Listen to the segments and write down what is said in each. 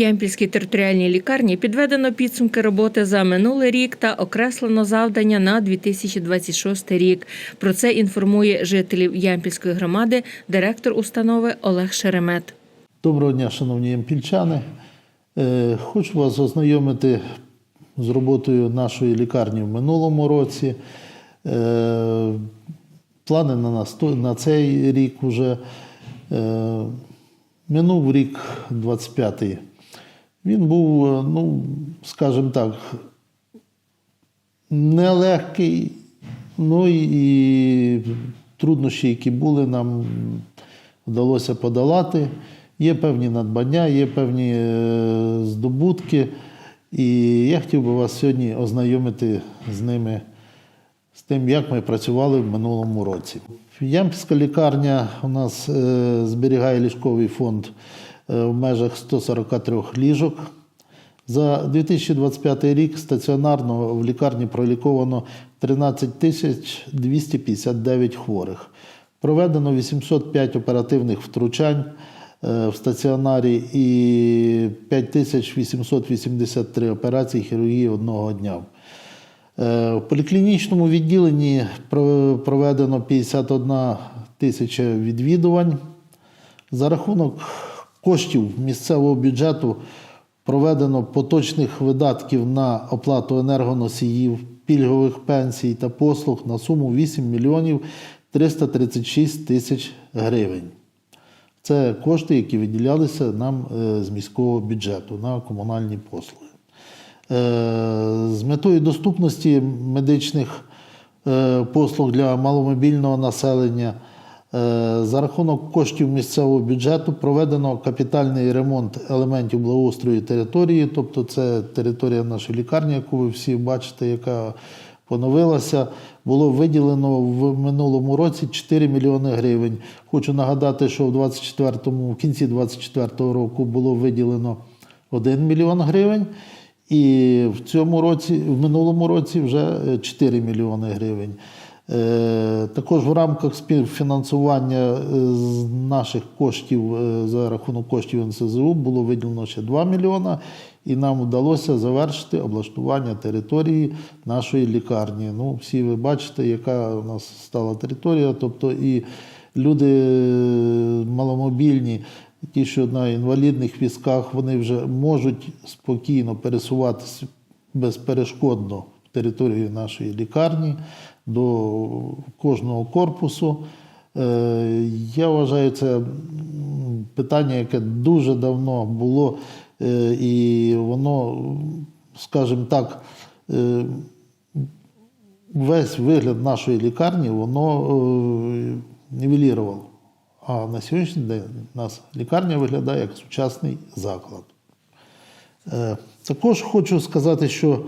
Ямпільській територіальній лікарні підведено підсумки роботи за минулий рік та окреслено завдання на 2026 рік. Про це інформує жителів Ямпільської громади директор установи Олег Шеремет. Доброго дня, шановні ямпільчани. Е, Хочу вас ознайомити з роботою нашої лікарні в минулому році. Е, Плани на, нас, на цей рік вже. Е, Минув рік 25-й. Він був, е, ну, скажімо так, нелегкий, ну і труднощі, які були, нам вдалося подолати. Є певні надбання, є певні е, здобутки. І я хотів би вас сьогодні ознайомити з ними, з тим, як ми працювали в минулому році. Ямпільська лікарня у нас е, зберігає ліжковий фонд в межах 143 ліжок. За 2025 рік стаціонарно в лікарні проліковано 13 тисяч 259 хворих. Проведено 805 оперативних втручань е, в стаціонарі і 5883 операції хірургії одного дня. Е, В поліклінічному відділенні проведено 51 тисяча відвідувань. За рахунок коштів місцевого бюджету проведено поточних видатків на оплату енергоносіїв, пільгових пенсій та послуг на суму 8 мільйонів 336 тисяч гривень. Це кошти, які виділялися нам е, з міського бюджету на комунальні послуги. Е, З метою доступності медичних е, послуг для маломобільного населення за рахунок коштів місцевого бюджету проведено капітальний ремонт елементів благоустрою території, тобто це територія нашої лікарні, яку ви всі бачите, яка поновилася. Було виділено в минулому році 4 мільйони гривень. Хочу нагадати, що в 24-му, в кінці 24-го року було виділено 1 мільйон гривень. І в цьому році, в минулому році вже е, 4 мільйони гривень. Е, Також в рамках співфінансування е, з наших коштів е, за рахунок коштів НСЗУ було виділено ще 2 мільйона, і нам вдалося завершити облаштування території нашої лікарні. Ну, всі ви бачите, яка у нас стала територія, тобто і люди маломобільні, ті, що на інвалідних візках, вони вже можуть спокійно пересуватися безперешкодно в територію нашої лікарні до кожного корпусу. Е, Я вважаю, це питання, яке дуже давно було, е, і воно, скажімо так, е, весь вигляд нашої лікарні воно нівелірувало. А на сьогоднішній день у нас лікарня виглядає як сучасний заклад. Також хочу сказати, що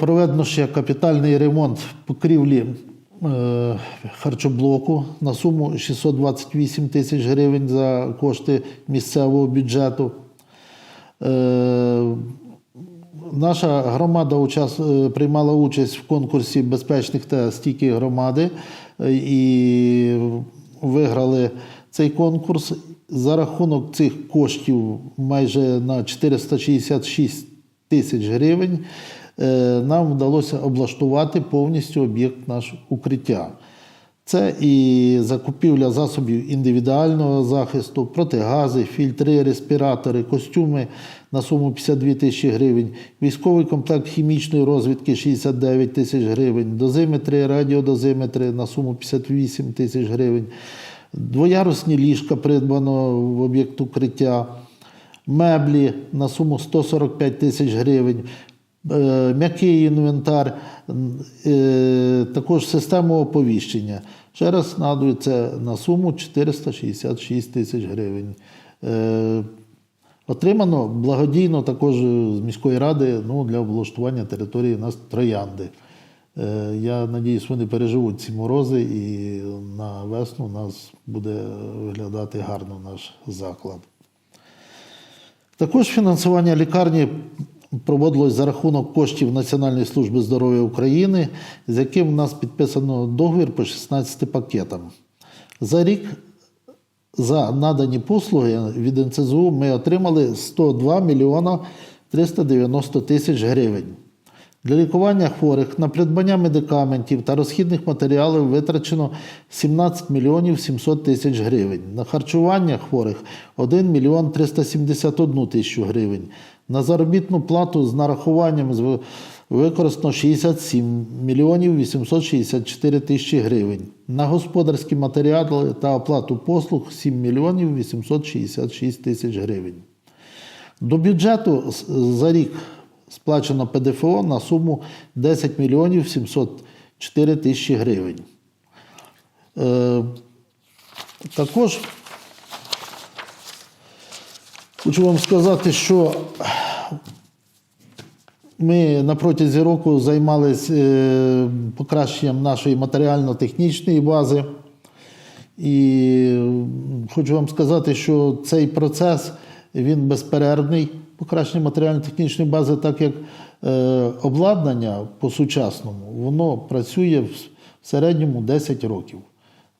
проведено ще капітальний ремонт покрівлі е, харчоблоку на суму 628 тисяч гривень за кошти місцевого бюджету. Е, Наша громада е, приймала участь в конкурсі безпечних та стійких громади е, і виграли цей конкурс. За рахунок цих коштів майже на 466 тисяч гривень е, нам вдалося облаштувати повністю об'єкт наш укриття. Це і закупівля засобів індивідуального захисту, протигази, фільтри, респіратори, костюми на суму 52 тисячі гривень, військовий комплект хімічної розвідки 69 тисяч гривень, дозиметри, радіодозиметри на суму 58 тисяч гривень, двоярусні ліжка придбано в об'єкт укриття, меблі на суму 145 тисяч гривень, е, м'який інвентар, е, також систему оповіщення. Ще раз нагадую, це на суму 466 тисяч гривень. Е, Отримано благодійно також з міської ради ну, для облаштування території у нас троянди. Е, Я надіюсь, вони переживуть ці морози і на весну у нас буде виглядати гарно наш заклад. Також фінансування лікарні проводилось за рахунок коштів Національної служби здоров'я України, з яким у нас підписано договір по 16 пакетам. За рік за надані послуги від НЦЗУ ми отримали 102 мільйона 390 тисяч гривень. Для лікування хворих на придбання медикаментів та розхідних матеріалів витрачено 17 мільйонів 700 тисяч гривень. На харчування хворих 1 мільйон 371 тисячу гривень. На заробітну плату з нарахуванням використано 67 мільйонів 864 тисячі гривень. На господарські матеріали та оплату послуг 7 мільйонів 866 тисяч гривень. До бюджету за рік сплачено ПДФО на суму 10 мільйонів 704 тисячі гривень. Е, також хочу вам сказати, що ми на протязі року займалися е, покращенням нашої матеріально-технічної бази. І хочу вам сказати, що цей процес він безперервний покращення матеріально-технічної бази, так як е, обладнання по-сучасному воно працює в середньому 10 років.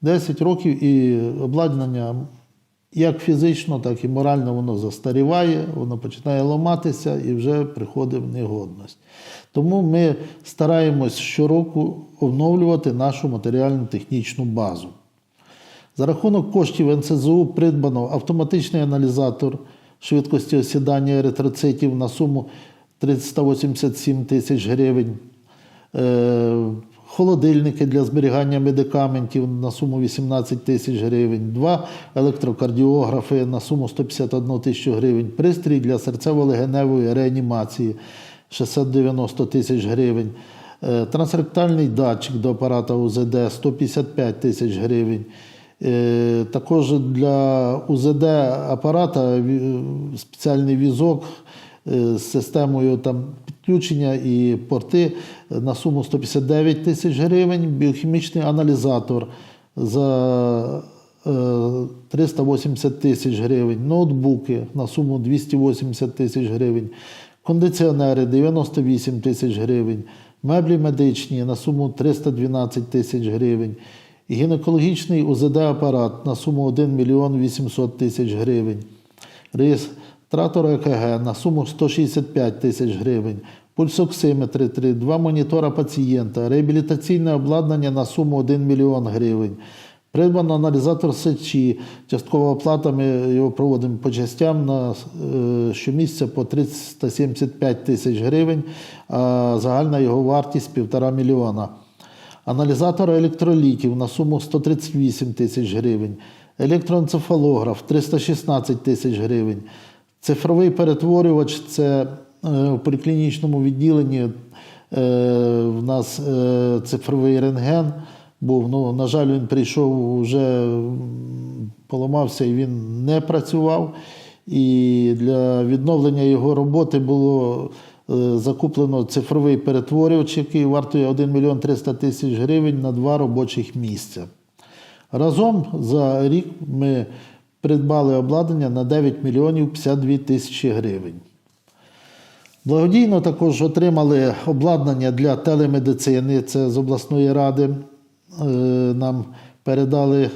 10 років і обладнання як фізично, так і морально воно застаріває, воно починає ламатися і вже приходить в негодність. Тому ми стараємось щороку оновлювати нашу матеріально-технічну базу. За рахунок коштів НСЗУ придбано автоматичний аналізатор швидкості осідання еритроцитів на суму 387 тисяч гривень, е, холодильники для зберігання медикаментів на суму 18 тисяч гривень, два електрокардіографи на суму 151 тисячу гривень, пристрій для серцево-легеневої реанімації 690 тисяч гривень, е, трансректальний датчик до апарата УЗД 155 тисяч гривень. Е, Також для УЗД апарата спеціальний візок е, з системою там, підключення і порти на суму 159 тисяч гривень, біохімічний аналізатор за е, 380 тисяч гривень, ноутбуки на суму 280 тисяч гривень, кондиціонери 98 тисяч гривень, меблі медичні на суму 312 тисяч гривень, гінекологічний УЗД-апарат на суму 1 мільйон 800 тисяч гривень, реєстратор ЕКГ на суму 165 тисяч гривень, пульсоксиметри 3, два монітора пацієнта, реабілітаційне обладнання на суму 1 мільйон гривень. Придбано аналізатор сечі, часткова оплата, ми його проводимо по частям на е, щомісяця по 375 тисяч гривень, а загальна його вартість 1,5 мільйона. Аналізатор електролітів на суму 138 тисяч гривень, електроенцефалограф 316 тисяч гривень, цифровий перетворювач це е, в поліклінічному відділенні е, в нас е, цифровий рентген був. Ну, на жаль, він прийшов вже поламався і він не працював. І для відновлення його роботи було е, закуплено цифровий перетворювач, який вартує 1 мільйон 300 тисяч гривень на два робочих місця. Разом за рік ми придбали обладнання на 9 мільйонів 52 тисячі гривень. Благодійно також отримали обладнання для телемедицини. Це з обласної ради е, нам передали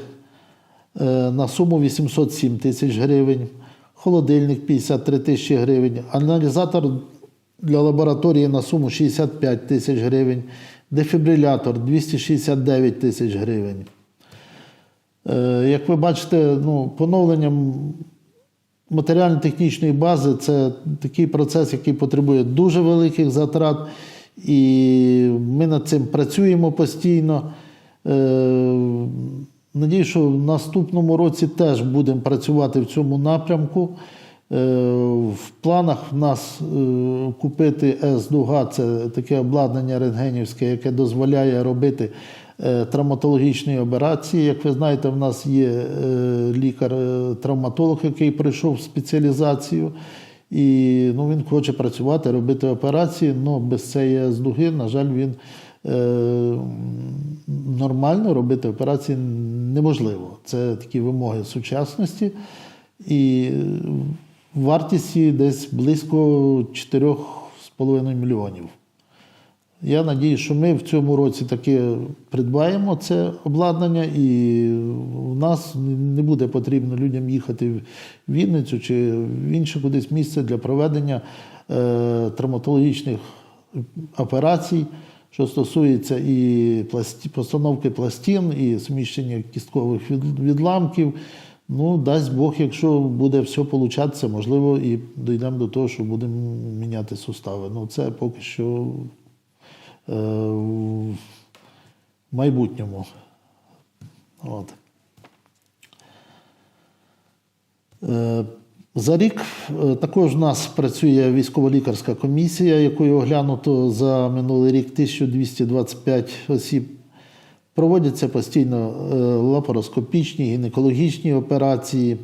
е, на суму 807 тисяч гривень, холодильник 53 тисячі гривень, аналізатор для лабораторії на суму 65 тисяч гривень, дефібрилятор 269 тисяч гривень. Е, Як ви бачите, ну, поновленням матеріально-технічної бази це такий процес, який потребує дуже великих затрат, і ми над цим працюємо постійно. Е, Надію, що в наступному році теж будемо працювати в цьому напрямку. Е, В планах в нас купити С-дуга це таке обладнання рентгенівське, яке дозволяє робити е, травматологічні операції. Як ви знаєте, в нас є е, лікар-травматолог, який пройшов спеціалізацію. І ну, він хоче працювати, робити операції, але без цієї С-дуги, на жаль, він е, нормально робити операції неможливо. Це такі вимоги сучасності. І вартість десь близько 4,5 мільйонів. Я надію, що ми в цьому році таки придбаємо це обладнання, і в нас не буде потрібно людям їхати в Вінницю чи в інше кудись місце для проведення е, травматологічних операцій, що стосується і пласті, постановки пластин, і зміщення кісткових від- відламків. Ну, дасть Бог, якщо буде все получатися, можливо, і дійдемо до того, що будемо міняти сустави. Ну, це поки що в майбутньому. От. Е, За рік е, також в нас працює військово-лікарська комісія, якою оглянуто за минулий рік 1225 осіб. Проводяться постійно е, лапароскопічні, гінекологічні операції.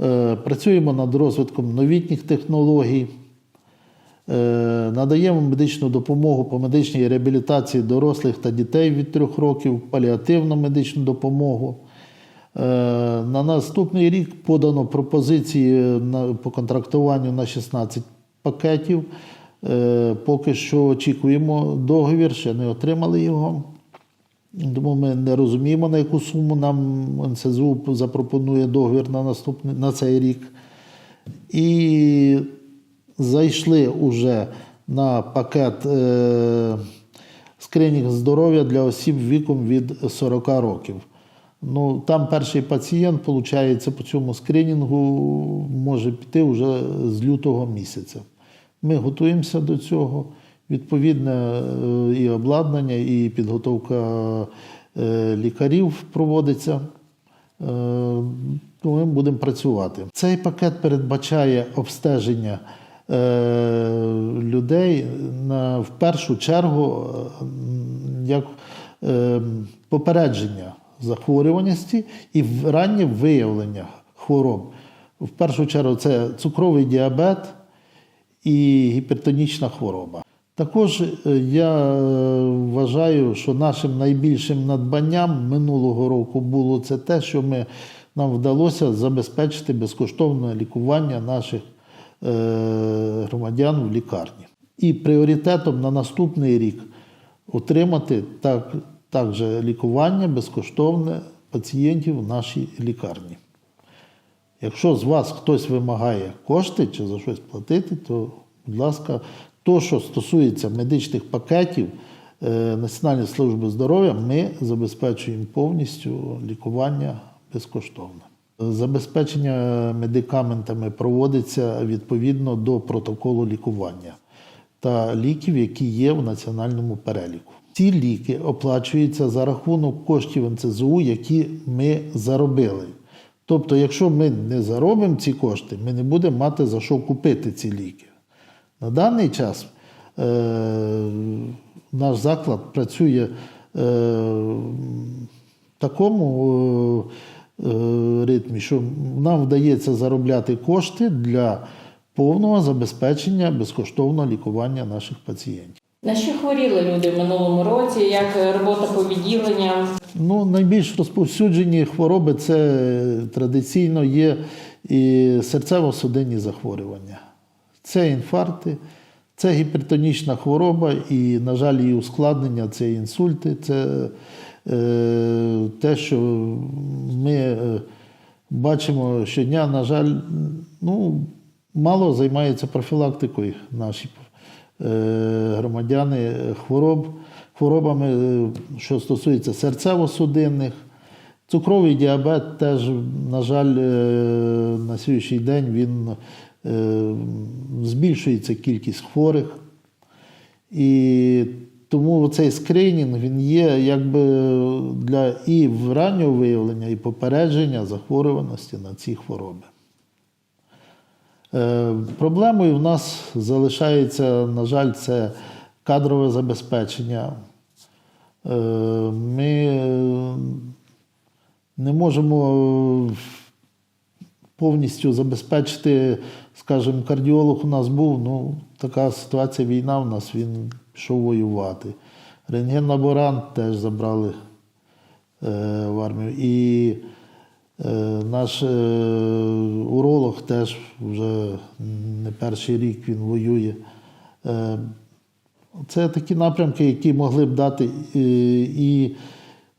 Е, Працюємо над розвитком новітніх технологій. Е, Надаємо медичну допомогу по медичній реабілітації дорослих та дітей від 3 років, паліативну медичну допомогу. Е, На наступний рік подано пропозиції по контрактуванню на 16 пакетів. Е, Поки що очікуємо договір, ще не отримали його. Тому ми не розуміємо, на яку суму нам НСЗУ запропонує договір на, наступний, на цей рік. І зайшли уже на пакет е, скринінг здоров'я для осіб віком від 40 років. Ну, там перший пацієнт, виходить, по цьому скринінгу може піти вже з лютого місяця. Ми готуємося до цього. Відповідне е, і обладнання, і підготовка е, лікарів проводиться. Е, Ми будемо працювати. Цей пакет передбачає обстеження людей на, в першу чергу е, як е, попередження захворюваності і раннє виявлення хвороб. В першу чергу це цукровий діабет і гіпертонічна хвороба. Також е, я е, вважаю, що нашим найбільшим надбанням минулого року було це те, що ми, нам вдалося забезпечити безкоштовне лікування наших е, громадян в лікарні. І пріоритетом на наступний рік отримати так, також лікування безкоштовне пацієнтів в нашій лікарні. Якщо з вас хтось вимагає кошти чи за щось платити, то, будь ласка, то, що стосується медичних пакетів е, Національної служби здоров'я, ми забезпечуємо повністю лікування безкоштовно. Забезпечення медикаментами проводиться відповідно до протоколу лікування та ліків, які є в національному переліку. Ці ліки оплачуються за рахунок коштів НЦЗУ, які ми заробили. Тобто, якщо ми не заробимо ці кошти, ми не будемо мати за що купити ці ліки. На даний час е, наш заклад працює е, в такому е, ритмі, що нам вдається заробляти кошти для повного забезпечення безкоштовного лікування наших пацієнтів. На що хворіли люди в минулому році? Як робота по відділенням? Ну, найбільш розповсюджені хвороби це традиційно є і серцево-судинні захворювання. Це інфаркти, це гіпертонічна хвороба, і, на жаль, її ускладнення це інсульти, це е, те, що ми е, бачимо щодня, на жаль, ну, мало займаються профілактикою наші е, громадяни хвороб, хворобами, е, що стосується серцево-судинних. Цукровий діабет теж, на жаль, е, на сьогоднішній день він е, збільшується кількість хворих. І тому цей скринінг він є якби для і раннього виявлення, і попередження захворюваності на ці хвороби. Е, Проблемою в нас залишається, на жаль, це кадрове забезпечення. Е, Ми не можемо повністю забезпечити, скажімо, кардіолог у нас був, ну, така ситуація війна в нас, він пішов воювати. Рентген-лаборант теж забрали е, в армію. І е, наш е, уролог теж вже не перший рік він воює. Е, це такі напрямки, які могли б дати і, і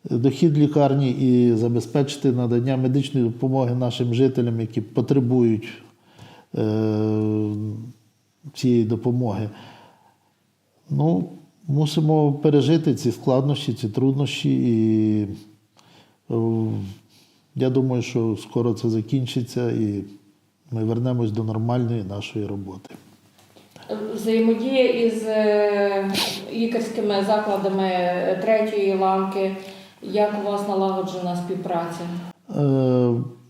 дохід лікарні і забезпечити надання медичної допомоги нашим жителям, які потребують е, цієї допомоги. Ну, мусимо пережити ці складнощі, ці труднощі, і е, я думаю, що скоро це закінчиться і ми вернемось до нормальної нашої роботи. Взаємодія із е, лікарськими закладами третьої ланки. Як у вас налагоджена співпраця? Е,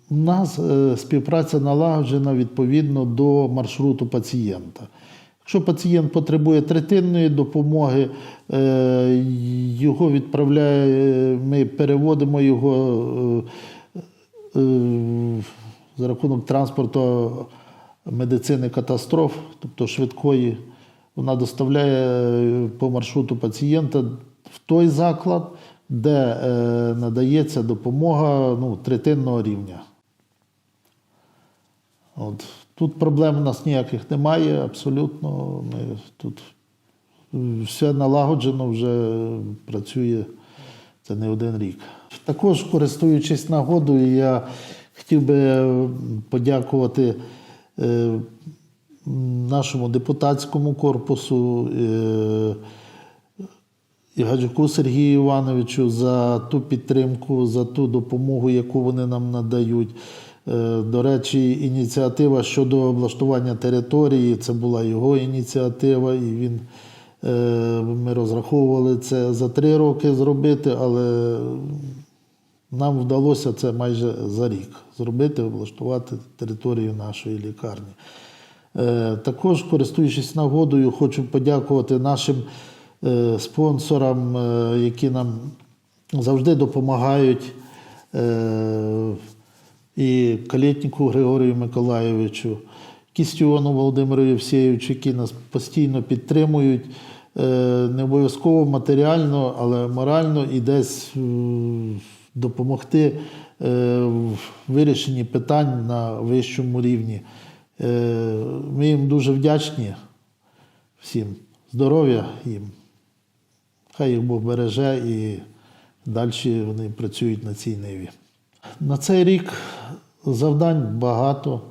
У нас співпраця налагоджена відповідно до маршруту пацієнта. Якщо пацієнт потребує третинної допомоги, е, його відправляє, ми переводимо його е, е, за рахунок транспорту медицини катастроф, тобто швидкої. Вона доставляє по маршруту пацієнта в той заклад, де надається допомога ну, третинного рівня. От. Тут проблем у нас ніяких немає, абсолютно. Ми тут все налагоджено, вже працює це не один рік. Також, користуючись нагодою, я хотів би подякувати е, нашому депутатському корпусу. е, і Гаджуку Сергію Івановичу за ту підтримку, за ту допомогу, яку вони нам надають. Е, До речі, ініціатива щодо облаштування території це була його ініціатива, і він, е, ми розраховували це за три роки зробити, але нам вдалося це майже за рік зробити, облаштувати територію нашої лікарні. Е, Також, користуючись нагодою, хочу подякувати нашим спонсорам, які нам завжди допомагають. І Калєтніку Григорію Миколайовичу, Кістіону Володимиру Євсеєвичу, які нас постійно підтримують, е, не обов'язково матеріально, але морально і десь е, допомогти е, в вирішенні питань на вищому рівні. Ми їм дуже вдячні всім. Здоров'я їм. Хай їх Бог береже і далі вони працюють на цій ниві. На цей рік завдань багато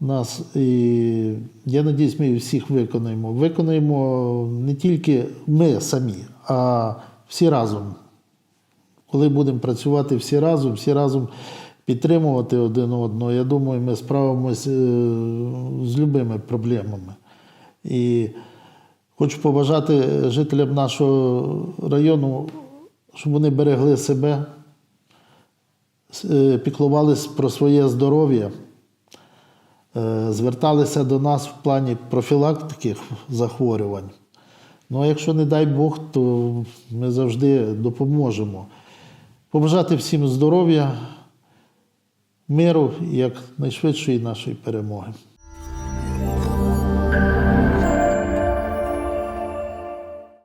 нас, і я надіюсь, ми всіх виконаємо. Виконаємо не тільки ми самі, а всі разом. Коли будемо працювати всі разом, всі разом підтримувати один одного, я думаю, ми справимося з любими проблемами. І хочу побажати жителям нашого району, щоб вони берегли себе, е, піклувались про своє здоров'я, е, зверталися до нас в плані профілактики захворювань. Ну а якщо не дай Бог, то ми завжди допоможемо. Побажати всім здоров'я, миру як найшвидшої нашої перемоги.